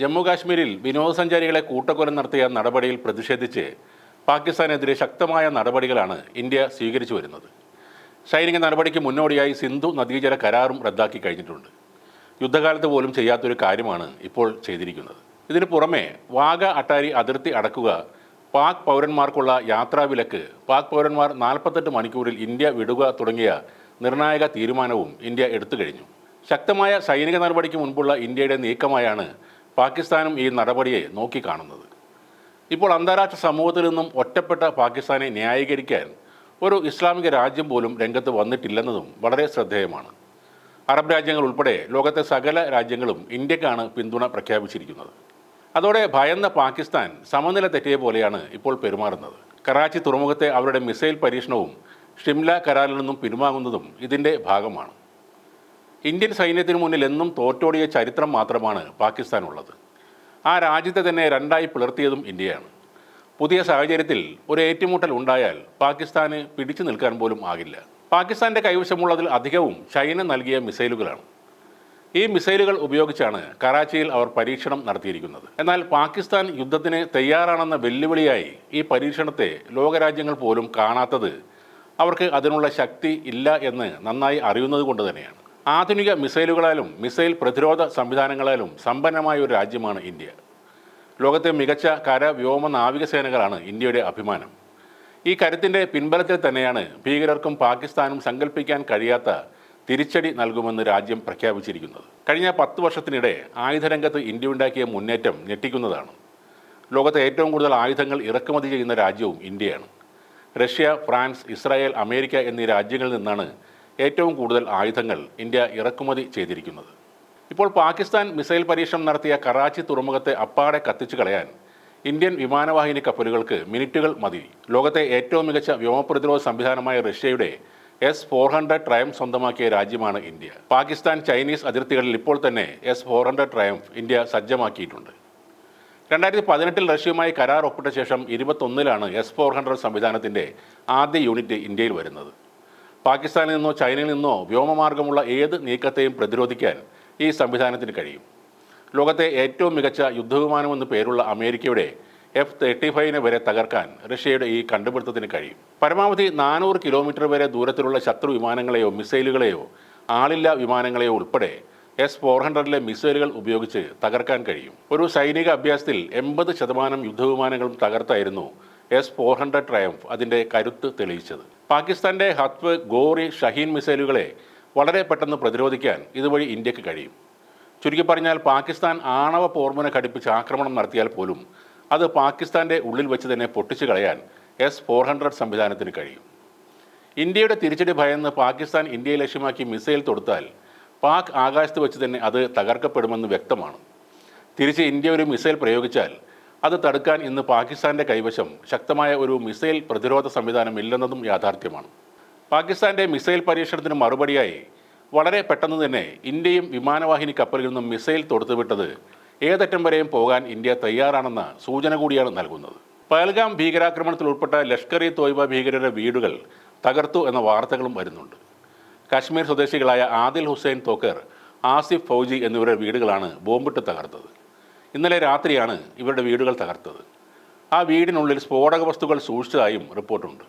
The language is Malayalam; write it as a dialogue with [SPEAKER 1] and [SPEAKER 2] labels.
[SPEAKER 1] ജമ്മു കാശ്മീരിൽ വിനോദസഞ്ചാരികളെ കൂട്ടക്കൊലം നടത്തിയ നടപടിയിൽ പ്രതിഷേധിച്ച് പാകിസ്ഥാനെതിരെ ശക്തമായ നടപടികളാണ് ഇന്ത്യ സ്വീകരിച്ചു വരുന്നത്. സൈനിക നടപടിക്ക് മുന്നോടിയായി സിന്ധു നദീജല കരാറും റദ്ദാക്കി കഴിഞ്ഞിട്ടുണ്ട്. യുദ്ധകാലത്ത് പോലും ചെയ്യാത്തൊരു കാര്യമാണ് ഇപ്പോൾ ചെയ്തിരിക്കുന്നത്. ഇതിനു പുറമെ വാഗ അട്ടാരി അതിർത്തി അടക്കുക പാക് പൗരന്മാർക്കുള്ള യാത്രാവിലക്ക് പാക് പൗരന്മാർ നാൽപ്പത്തെട്ട് മണിക്കൂറിൽ ഇന്ത്യ വിടുക തുടങ്ങിയ നിർണായക തീരുമാനവും ഇന്ത്യ എടുത്തു കഴിഞ്ഞു. ശക്തമായ സൈനിക നടപടിക്ക് മുൻപുള്ള ഇന്ത്യയുടെ നീക്കമായാണ് പാകിസ്ഥാനും ഈ നടപടിയെ നോക്കിക്കാണുന്നത്. ഇപ്പോൾ അന്താരാഷ്ട്ര സമൂഹത്തിൽ നിന്നും ഒറ്റപ്പെട്ട പാകിസ്ഥാനെ ന്യായീകരിക്കാൻ ഒരു ഇസ്ലാമിക രാജ്യം പോലും രംഗത്ത് വന്നിട്ടില്ലെന്നതും വളരെ ശ്രദ്ധേയമാണ്. അറബ് രാജ്യങ്ങൾ ഉൾപ്പെടെ ലോകത്തെ സകല രാജ്യങ്ങളും ഇന്ത്യക്കാണ് പിന്തുണ പ്രഖ്യാപിച്ചിരിക്കുന്നത്. അതോടെ ഭയന്ന പാകിസ്ഥാൻ സമനില തെറ്റിയ പോലെയാണ് ഇപ്പോൾ പെരുമാറുന്നത്. കറാച്ചി തുറമുഖത്തെ അവരുടെ മിസൈൽ പരീക്ഷണവും ഷിംല കരാറിൽ നിന്നും പിൻവാങ്ങുന്നതും ഇതിന്റെ ഭാഗമാണ്. ഇന്ത്യൻ സൈന്യത്തിന് മുന്നിൽ എന്നും തോറ്റോടിയ ചരിത്രം മാത്രമാണ് പാകിസ്ഥാനുള്ളത്. ആ രാജ്യത്തെ തന്നെ രണ്ടായി പിളർത്തിയതും ഇന്ത്യയാണ്. പുതിയ സാഹചര്യത്തിൽ ഒരു ഏറ്റുമുട്ടൽ ഉണ്ടായാൽ പാകിസ്ഥാന് പിടിച്ചു നിൽക്കാൻ പോലും ആകില്ല. പാകിസ്ഥാന്റെ കൈവശമുള്ളതിൽ അധികവും ചൈന നൽകിയ മിസൈലുകളാണ്. ഈ മിസൈലുകൾ ഉപയോഗിച്ചാണ് കറാച്ചിയിൽ അവർ പരീക്ഷണം നടത്തിയിരിക്കുന്നത്. എന്നാൽ പാകിസ്ഥാൻ യുദ്ധത്തിന് തയ്യാറാണെന്ന വെല്ലുവിളിയായി ഈ പരീക്ഷണത്തെ ലോകരാജ്യങ്ങൾ പോലും കാണാത്തത് അവർക്ക് അതിനുള്ള ശക്തി ഇല്ല എന്ന് നന്നായി അറിയുന്നത് കൊണ്ട് തന്നെയാണ്. ആധുനിക മിസൈലുകളാലും മിസൈൽ പ്രതിരോധ സംവിധാനങ്ങളാലും സമ്പന്നമായ ഒരു രാജ്യമാണ് ഇന്ത്യ. ലോകത്തെ മികച്ച കര വ്യോമ നാവികസേനകളാണ് ഇന്ത്യയുടെ അഭിമാനം. ഈ കരുത്തിന്റെ പിൻബലത്തിൽ തന്നെയാണ് ഭീകരർക്കും പാകിസ്ഥാനും സങ്കല്പിക്കാൻ കഴിയാത്ത തിരിച്ചടി നൽകുമെന്ന് രാജ്യം പ്രഖ്യാപിച്ചിരിക്കുന്നത്. കഴിഞ്ഞ പത്ത് വർഷത്തിനിടെ ആയുധരംഗത്ത് ഇന്ത്യ ഉണ്ടാക്കിയ മുന്നേറ്റം ഞെട്ടിക്കുന്നതാണ്. ലോകത്തെ ഏറ്റവും കൂടുതൽ ആയുധങ്ങൾ ഇറക്കുമതി ചെയ്യുന്ന രാജ്യവും ഇന്ത്യയാണ്. റഷ്യ ഫ്രാൻസ് ഇസ്രായേൽ അമേരിക്ക എന്നീ രാജ്യങ്ങളിൽ നിന്നാണ് ഏറ്റവും കൂടുതൽ ആയുധങ്ങൾ ഇന്ത്യ ഇറക്കുമതി ചെയ്തിരിക്കുന്നത്. ഇപ്പോൾ പാകിസ്ഥാൻ മിസൈൽ പരീക്ഷണം നടത്തിയ കറാച്ചി തുറമുഖത്തെ അപ്പാടെ കത്തിച്ചു കളയാൻ ഇന്ത്യൻ വിമാനവാഹിനി കപ്പലുകൾക്ക് മിനിറ്റുകൾ മതി. ലോകത്തെ ഏറ്റവും മികച്ച വ്യോമപ്രതിരോധ സംവിധാനമായ റഷ്യയുടെ എസ് ഫോർ ഹൺഡ്രഡ് ട്രയം സ്വന്തമാക്കിയ രാജ്യമാണ് ഇന്ത്യ. പാകിസ്ഥാൻ ചൈനീസ് അതിർത്തികളിൽ ഇപ്പോൾ തന്നെ S four hundred Triumph India സജ്ജമാക്കിയിട്ടുണ്ട്. രണ്ടായിരത്തി പതിനെട്ടിൽ റഷ്യയുമായി കരാർ ഒപ്പിട്ട ശേഷം ഇരുപത്തൊന്നിലാണ് എസ് ഫോർ ഹൺഡ്രഡ് സംവിധാനത്തിന്റെ ആദ്യ യൂണിറ്റ് ഇന്ത്യയിൽ വരുന്നത്. പാകിസ്ഥാനിൽ നിന്നോ ചൈനയിൽ നിന്നോ വ്യോമമാർഗമുള്ള ഏത് നീക്കത്തെയും പ്രതിരോധിക്കാൻ ഈ സംവിധാനത്തിന് കഴിയും. ലോകത്തെ ഏറ്റവും മികച്ച യുദ്ധവിമാനമെന്ന് പേരുള്ള അമേരിക്കയുടെ എഫ് തേർട്ടി ഫൈവിനെ വരെ തകർക്കാൻ റഷ്യയുടെ ഈ കണ്ടുപിടുത്തത്തിന് കഴിയും. പരമാവധി നാനൂറ് കിലോമീറ്റർ വരെ ദൂരത്തിലുള്ള ശത്രു വിമാനങ്ങളെയോ മിസൈലുകളെയോ ആളില്ല വിമാനങ്ങളെയോ ഉൾപ്പെടെ എസ് ഫോർ ഹൺഡ്രഡിലെ മിസൈലുകൾ ഉപയോഗിച്ച് തകർക്കാൻ കഴിയും. ഒരു സൈനിക അഭ്യാസത്തിൽ എൺപത് ശതമാനം യുദ്ധവിമാനങ്ങളും തകർത്തായിരുന്നു എസ് ഫോർ ഹൺഡ്രഡ് ട്രയംഫ് അതിന്റെ കരുത്ത് തെളിയിച്ചത്. പാകിസ്ഥാന്റെ ഹത്വ് ഗോറി ഷഹീൻ മിസൈലുകളെ വളരെ പെട്ടെന്ന് പ്രതിരോധിക്കാൻ ഇതുവഴി ഇന്ത്യയ്ക്ക് കഴിയും. ചുരുക്കി പറഞ്ഞാൽ പാകിസ്ഥാൻ ആണവ പോർമുന ഘടിപ്പിച്ച് ആക്രമണം നടത്തിയാൽ പോലും അത് പാകിസ്ഥാന്റെ ഉള്ളിൽ വെച്ച് തന്നെ പൊട്ടിച്ചു കളയാൻ എസ് ഫോർ ഹൺഡ്രഡ് സംവിധാനത്തിന് കഴിയും. ഇന്ത്യയുടെ തിരിച്ചടി ഭയന്ന് പാകിസ്ഥാൻ ഇന്ത്യയെ ലക്ഷ്യമാക്കി മിസൈൽ തൊടുത്താൽ പാക് ആകാശത്ത് വെച്ച് തന്നെ അത് തകർക്കപ്പെടുമെന്ന് വ്യക്തമാണ്. തിരിച്ച് ഇന്ത്യ ഒരു മിസൈൽ പ്രയോഗിച്ചാൽ അത് തടുക്കാൻ ഇന്ന് പാകിസ്ഥാന്റെ കൈവശം ശക്തമായ ഒരു മിസൈൽ പ്രതിരോധ സംവിധാനം ഇല്ലെന്നതും യാഥാർത്ഥ്യമാണ്. പാകിസ്ഥാന്റെ മിസൈൽ പരീക്ഷണത്തിന് മറുപടിയായി വളരെ പെട്ടെന്ന് തന്നെ ഇന്ത്യയും വിമാനവാഹിനി കപ്പലിൽ നിന്നും മിസൈൽ തൊടുത്തുവിട്ടത് ഏതറ്റം വരെയും പോകാൻ ഇന്ത്യ തയ്യാറാണെന്ന സൂചന കൂടിയാണ് നൽകുന്നത്. പയൽഗാം ഭീകരാക്രമണത്തിൽ ഉൾപ്പെട്ട ലഷ്കർ ഇ തോയ്ബ ഭീകരരുടെ വീടുകൾ തകർത്തു എന്ന വാർത്തകളും വരുന്നുണ്ട്. കാശ്മീർ സ്വദേശികളായ ആദിൽ ഹുസൈൻ തോക്കർ ആസിഫ് ഫൗജി എന്നിവരുടെ വീടുകളാണ് ബോംബിട്ട് തകർത്തത്. ഇന്നലെ രാത്രിയാണ് ഇവരുടെ വീടുകൾ തകർത്തത്. ആ വീടിനുള്ളിൽ സ്ഫോടക വസ്തുക്കൾ സൂക്ഷിച്ചതായും റിപ്പോർട്ടുണ്ട്.